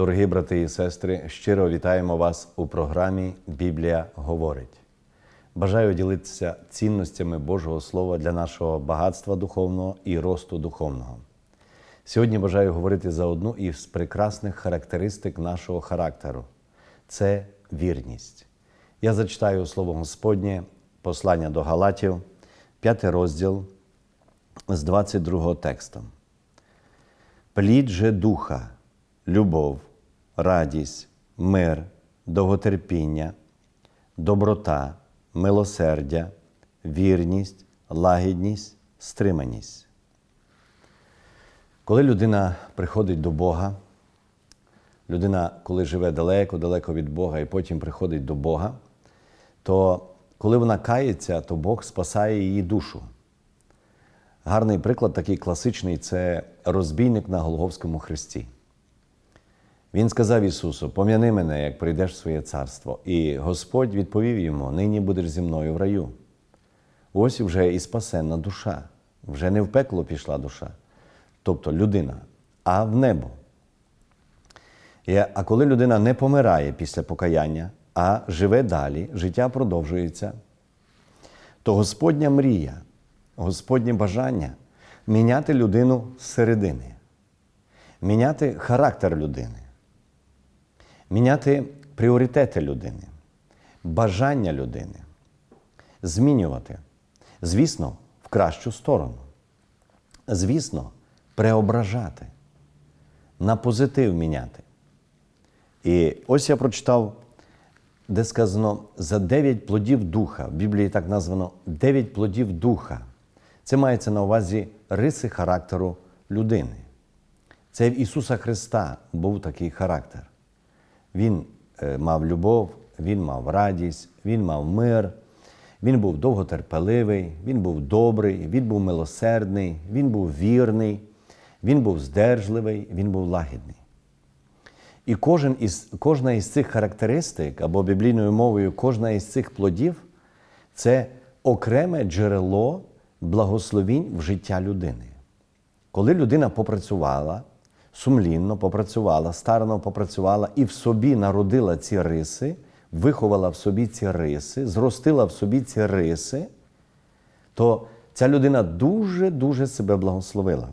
дорогі брати і сестри, щиро вітаємо вас у програмі Біблія говорить. Бажаю ділитися цінностями Божого Слова для нашого багатства духовного і росту духовного. Сьогодні бажаю говорити за одну із прекрасних характеристик нашого характеру це вірність. Я зачитаю Слово Господнє, послання до Галатів, 5 розділ з 22 текстом. Плід же духа, любов, радість, мир, довготерпіння, доброта, милосердя, вірність, лагідність, стриманість. Коли людина приходить до Бога, людина, коли живе далеко-далеко від Бога і потім приходить до Бога, то коли вона кається, то Бог спасає її душу. Гарний приклад, такий класичний це розбійник на Голговському хресті. Він сказав Ісусу: Пом'яни мене, як прийдеш в своє царство. І Господь відповів йому: Нині будеш зі мною в раю. Ось вже і спасенна душа, вже не в пекло пішла душа, тобто людина, а в небо. А коли людина не помирає після покаяння, а живе далі, життя продовжується, то Господня мрія, Господнє бажання міняти людину зсередини, міняти характер людини, міняти пріоритети людини, бажання людини, змінювати, звісно, в кращу сторону. Звісно, преображати, на позитив міняти. І ось я прочитав, де сказано за дев'ять плодів духа. В Біблії так названо дев'ять плодів духа. Це мається на увазі риси характеру людини. Це в Ісуса Христа був такий характер. Він е, мав любов, він мав радість, він мав мир, він був довготерпеливий, він був добрий, він був милосердний, він був вірний, він був здержливий, він був лагідний. І кожен із, кожна із цих характеристик, або біблійною мовою, кожна із цих плодів це окреме джерело благословінь в життя людини. Коли людина попрацювала, сумлінно попрацювала, старано попрацювала і в собі народила ці риси, виховала в собі ці риси, зростила в собі ці риси, то ця людина дуже-дуже себе благословила.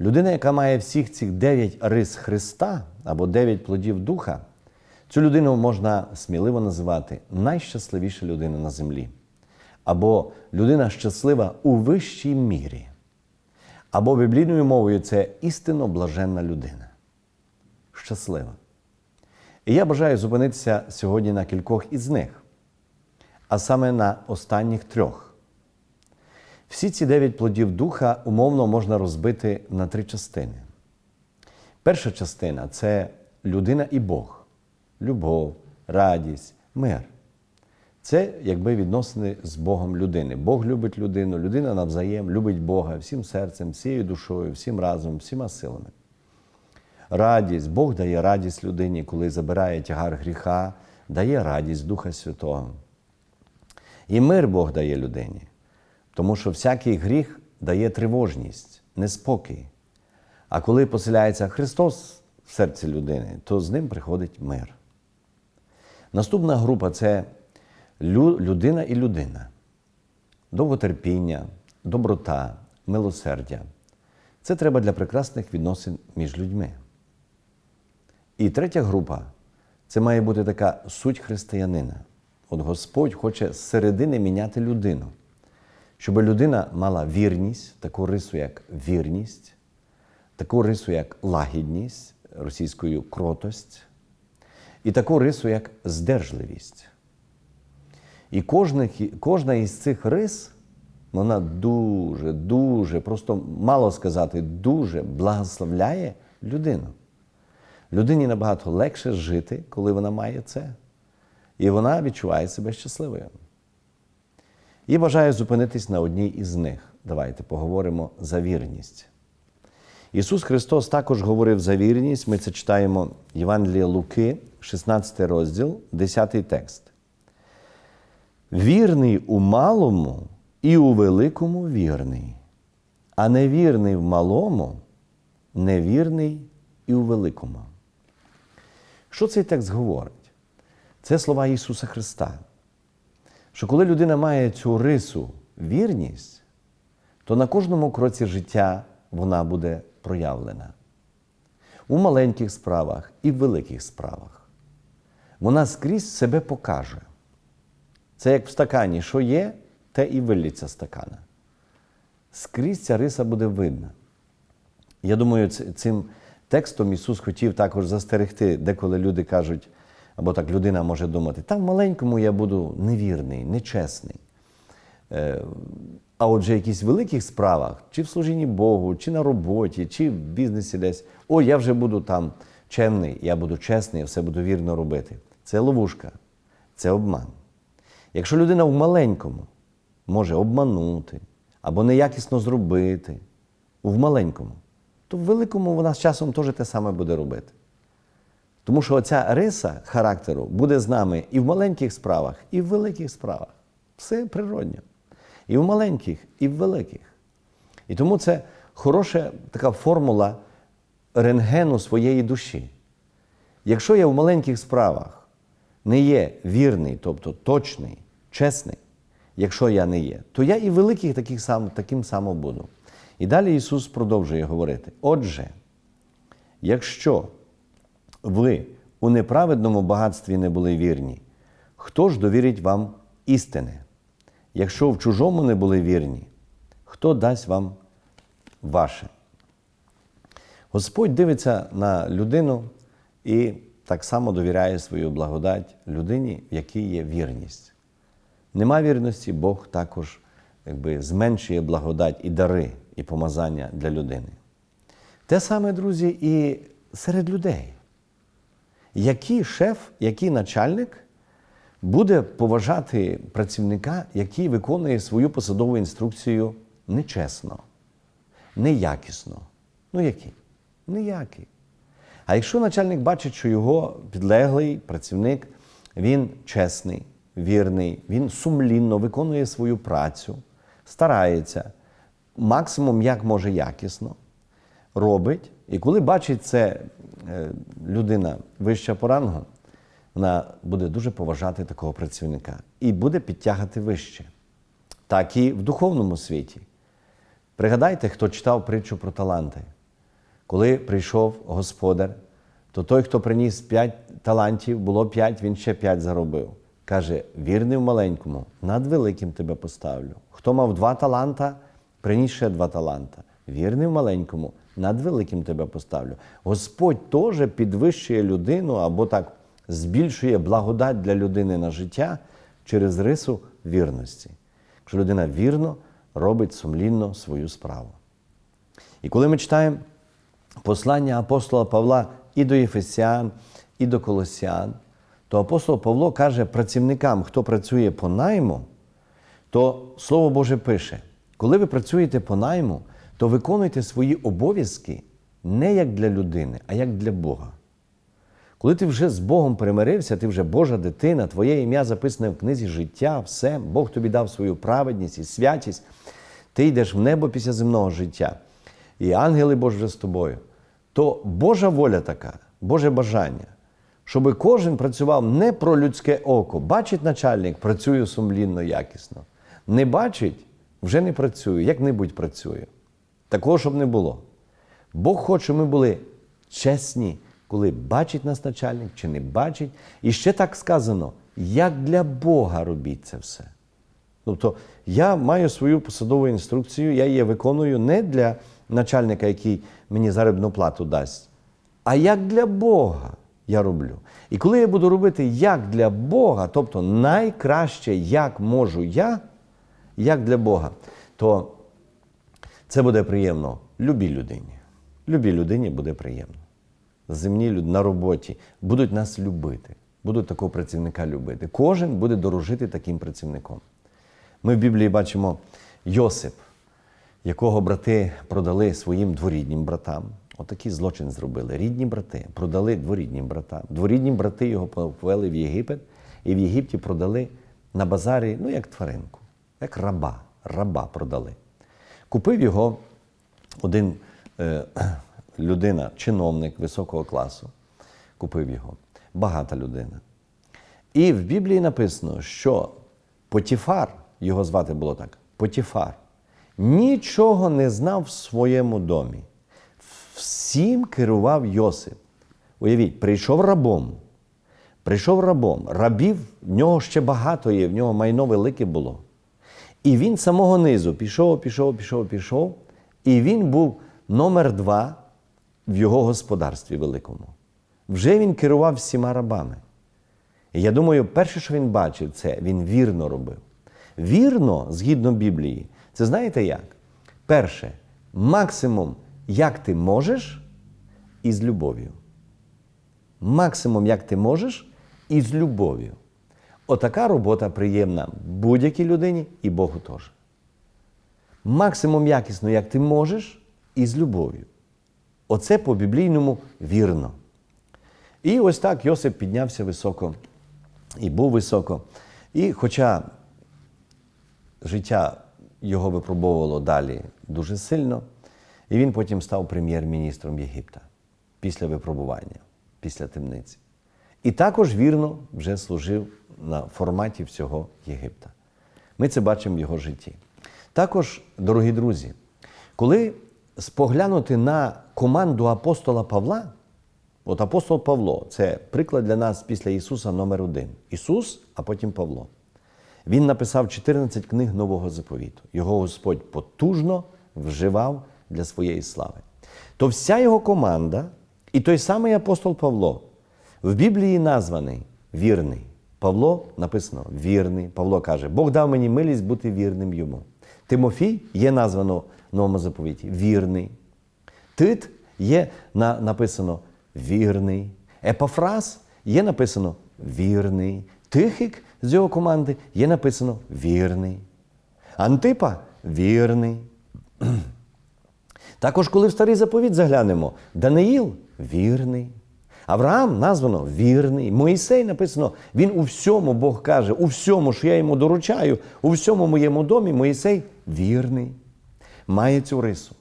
Людина, яка має всіх цих дев'ять рис Христа або дев'ять плодів Духа, цю людину можна сміливо називати найщасливіша людина на землі. Або людина щаслива у вищій мірі. Або біблійною мовою це істинно блаженна людина. Щаслива. І я бажаю зупинитися сьогодні на кількох із них, а саме на останніх трьох. Всі ці дев'ять плодів духа умовно можна розбити на три частини. Перша частина це людина і Бог, любов, радість, мир. Це якби відносини з Богом людини. Бог любить людину, людина навзаєм любить Бога всім серцем, всією душою, всім разом, всіма силами. Радість, Бог дає радість людині, коли забирає тягар гріха, дає радість Духа Святого. І мир Бог дає людині, тому що всякий гріх дає тривожність, неспокій. А коли поселяється Христос в серці людини, то з ним приходить мир. Наступна група це людина і людина, довготерпіння, доброта, милосердя. Це треба для прекрасних відносин між людьми. І третя група це має бути така суть християнина. От Господь хоче зсередини міняти людину, щоб людина мала вірність, таку рису, як вірність, таку рису, як лагідність, російською кротость, і таку рису, як здержливість. І кожна, кожна із цих рис, вона дуже, дуже, просто мало сказати, дуже благословляє людину. Людині набагато легше жити, коли вона має це. І вона відчуває себе щасливою. І бажаю зупинитись на одній із них. Давайте поговоримо за вірність. Ісус Христос також говорив за вірність. Ми це читаємо Євангелія Луки, 16 розділ, 10 текст. Вірний у малому і у великому вірний, а невірний в малому, невірний і у великому. Що цей текст говорить? Це слова Ісуса Христа. Що коли людина має цю рису вірність, то на кожному кроці життя вона буде проявлена. У маленьких справах і в великих справах. Вона скрізь себе покаже. Це як в стакані, що є, те і виллється стакана. Скрізь ця риса буде видна. Я думаю, цим текстом Ісус хотів також застерегти, деколи люди кажуть, або так людина може думати, там маленькому я буду невірний, нечесний. Е, А отже, якісь великих справах, чи в служінні Богу, чи на роботі, чи в бізнесі десь, о, я вже буду там чемний, я буду чесний, я все буду вірно робити. Це ловушка, це обман. Якщо людина в маленькому може обманути або неякісно зробити, в маленькому, то в великому вона з часом теж те саме буде робити. Тому що оця риса характеру буде з нами і в маленьких справах, і в великих справах. Все природньо. І в маленьких, і в великих. І тому це хороша така формула рентгену своєї душі. Якщо я в маленьких справах не є вірний, тобто точний, чесний, якщо я не є, то я і великих таких сам, таким само буду. І далі Ісус продовжує говорити: Отже, якщо ви у неправедному багатстві не були вірні, хто ж довірить вам істини? Якщо в чужому не були вірні, хто дасть вам ваше? Господь дивиться на людину і так само довіряє свою благодать людині, в якій є вірність. Нема вірності, Бог також якби, зменшує благодать і дари, і помазання для людини. Те саме, друзі, і серед людей. Який шеф, який начальник буде поважати працівника, який виконує свою посадову інструкцію нечесно, неякісно? Ну який? Ніякий. А якщо начальник бачить, що його підлеглий працівник, він чесний, вірний, він сумлінно виконує свою працю, старається, максимум як може якісно, робить. І коли бачить це е, людина вища по рангу, вона буде дуже поважати такого працівника і буде підтягати вище. Так і в духовному світі. Пригадайте, хто читав притчу про таланти. Коли прийшов господар, то той, хто приніс п'ять талантів, було п'ять, він ще п'ять заробив. Каже: вірний в маленькому, над великим тебе поставлю. Хто мав два таланта, приніс ще два таланта. Вірний в маленькому, над великим тебе поставлю. Господь теж підвищує людину або так збільшує благодать для людини на життя через рису вірності. Якщо людина вірно робить сумлінно свою справу. І коли ми читаємо послання апостола Павла і до Єфесян, і до Колосян, то апостол Павло каже працівникам, хто працює по найму, то Слово Боже пише: коли ви працюєте по найму, то виконуйте свої обов'язки не як для людини, а як для Бога. Коли ти вже з Богом примирився, ти вже Божа дитина, твоє ім'я записане в книзі життя, все, Бог тобі дав свою праведність і святість, ти йдеш в небо після земного життя, і ангели Божі вже з тобою, то Божа воля така, Боже бажання, щоб кожен працював не про людське око. Бачить начальник, працюю сумлінно, якісно. Не бачить, вже не працюю, як-небудь працюю. Такого, щоб не було. Бог хоче, щоб ми були чесні, коли бачить нас начальник чи не бачить. І ще так сказано, як для Бога робіть це все. Тобто я маю свою посадову інструкцію, я її виконую не для начальника, який мені заробітну плату дасть, а як для Бога я роблю. І коли я буду робити як для Бога, тобто найкраще, як можу я, як для Бога, то це буде приємно любій людині. Любій людині буде приємно. Земні люди на роботі будуть нас любити, будуть такого працівника любити. Кожен буде дорожити таким працівником. Ми в Біблії бачимо Йосип, якого брати продали своїм дворіднім братам. Отакий злочин зробили. Рідні брати продали дворіднім братам. Дворідні брати його повели в Єгипет і в Єгипті продали на базарі, ну як тваринку, як раба. Раба продали. Купив його один е, людина, чиновник високого класу, купив його. багата людина. І в Біблії написано, що Потіфар, його звати було так, Потіфар, нічого не знав в своєму домі. Всім керував Йосип. Уявіть, прийшов рабом. Прийшов рабом. Рабів в нього ще багато є, в нього майно велике було. І він самого низу пішов, пішов, пішов, пішов. І він був номер два в його господарстві великому. Вже він керував всіма рабами. І я думаю, перше, що він бачив, це він вірно робив. Вірно, згідно Біблії, це знаєте як? Перше, максимум, як ти можеш, і з любов'ю. Максимум, як ти можеш, і з любов'ю. Отака робота приємна будь-якій людині і Богу теж. Максимум якісно, як ти можеш, і з любов'ю. Оце по біблійному вірно. І ось так Йосип піднявся високо і був високо. І хоча життя його випробовувало далі дуже сильно, і він потім став прем'єр-міністром Єгипта після випробування, після темниці. І також вірно вже служив на форматі всього Єгипта. Ми це бачимо в його житті. Також, дорогі друзі, коли споглянути на команду апостола Павла, от апостол Павло це приклад для нас після Ісуса номер один. Ісус, а потім Павло. Він написав 14 книг Нового заповіту. Його Господь потужно вживав для своєї слави. То вся його команда і той самий апостол Павло в Біблії названий вірний. Павло написано вірний. Павло каже, Бог дав мені милість бути вірним йому. Тимофій є названо в новому заповіті вірний. Тит є на, написано вірний. Епафраз є написано вірний. Тихик з його команди є написано вірний. Антипа вірний. Також, коли в старий заповіт заглянемо, Даниїл вірний. Авраам названо вірний. Моїсей написано, він у всьому, Бог каже, у всьому, що я йому доручаю, у всьому моєму домі, Моїсей вірний. Має цю рису.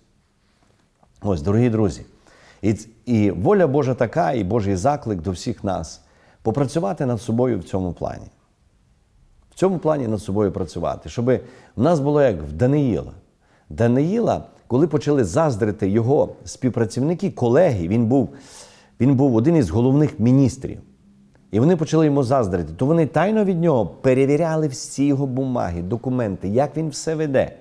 Ось, дорогі друзі. І, і воля Божа така, і Божий заклик до всіх нас попрацювати над собою в цьому плані. Цьому плані над собою працювати, щоб в нас було як в Даниїла. Даниїла, коли почали заздрити його співпрацівники, колеги, він був, він був один із головних міністрів. І вони почали йому заздрити, то вони тайно від нього перевіряли всі його бумаги, документи, як він все веде.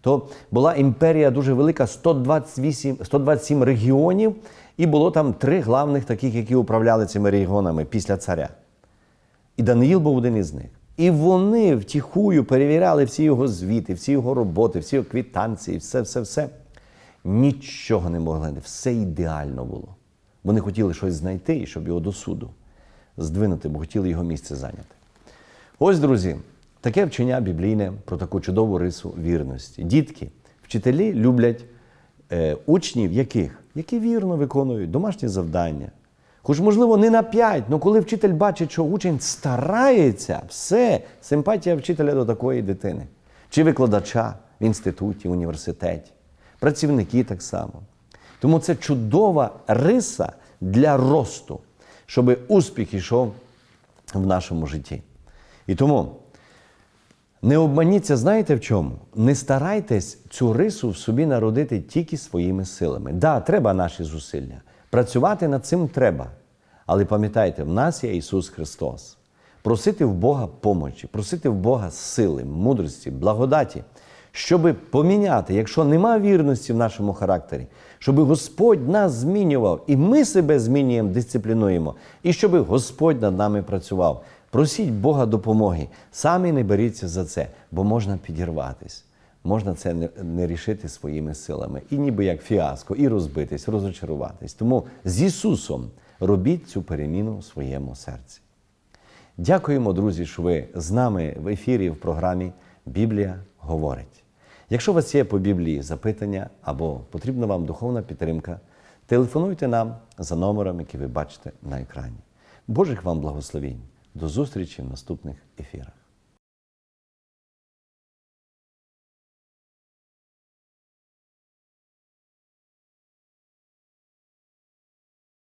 То була імперія дуже велика, 128, 127 регіонів, і було там три главних таких, які управляли цими регіонами після царя. І Даниїл був один із них. І вони втіхую перевіряли всі його звіти, всі його роботи, всі його квітанції, все, все, все. Нічого не могли, все ідеально було. Вони хотіли щось знайти, і щоб його до суду здвинути, бо хотіли його місце зайняти. Ось, друзі, таке вчення біблійне про таку чудову рису вірності. Дітки, вчителі люблять е, учнів, яких? Які вірно виконують домашні завдання. Хоч, можливо, не на п'ять, але коли вчитель бачить, що учень старається, все, симпатія вчителя до такої дитини. Чи викладача в інституті, університеті, працівники так само. Тому це чудова риса для росту, щоб успіх йшов в нашому житті. І тому не обманіться, знаєте в чому? Не старайтесь цю рису в собі народити тільки своїми силами. Так, да, треба наші зусилля. Працювати над цим треба. Але пам'ятайте, в нас є Ісус Христос. Просити в Бога помочі, просити в Бога сили, мудрості, благодаті, щоб поміняти, якщо нема вірності в нашому характері, щоб Господь нас змінював, і ми себе змінюємо, дисциплінуємо, і щоб Господь над нами працював. Просіть Бога допомоги. Самі не беріться за це, бо можна підірватись. Можна це не, не рішити своїми силами. І ніби як фіаско, і розбитись, розочаруватись. Тому з Ісусом робіть цю переміну у своєму серці. Дякуємо, друзі, що ви з нами в ефірі в програмі Біблія говорить. Якщо у вас є по Біблії запитання або потрібна вам духовна підтримка, телефонуйте нам за номером, який ви бачите на екрані. Божих вам благословінь! До зустрічі в наступних ефірах.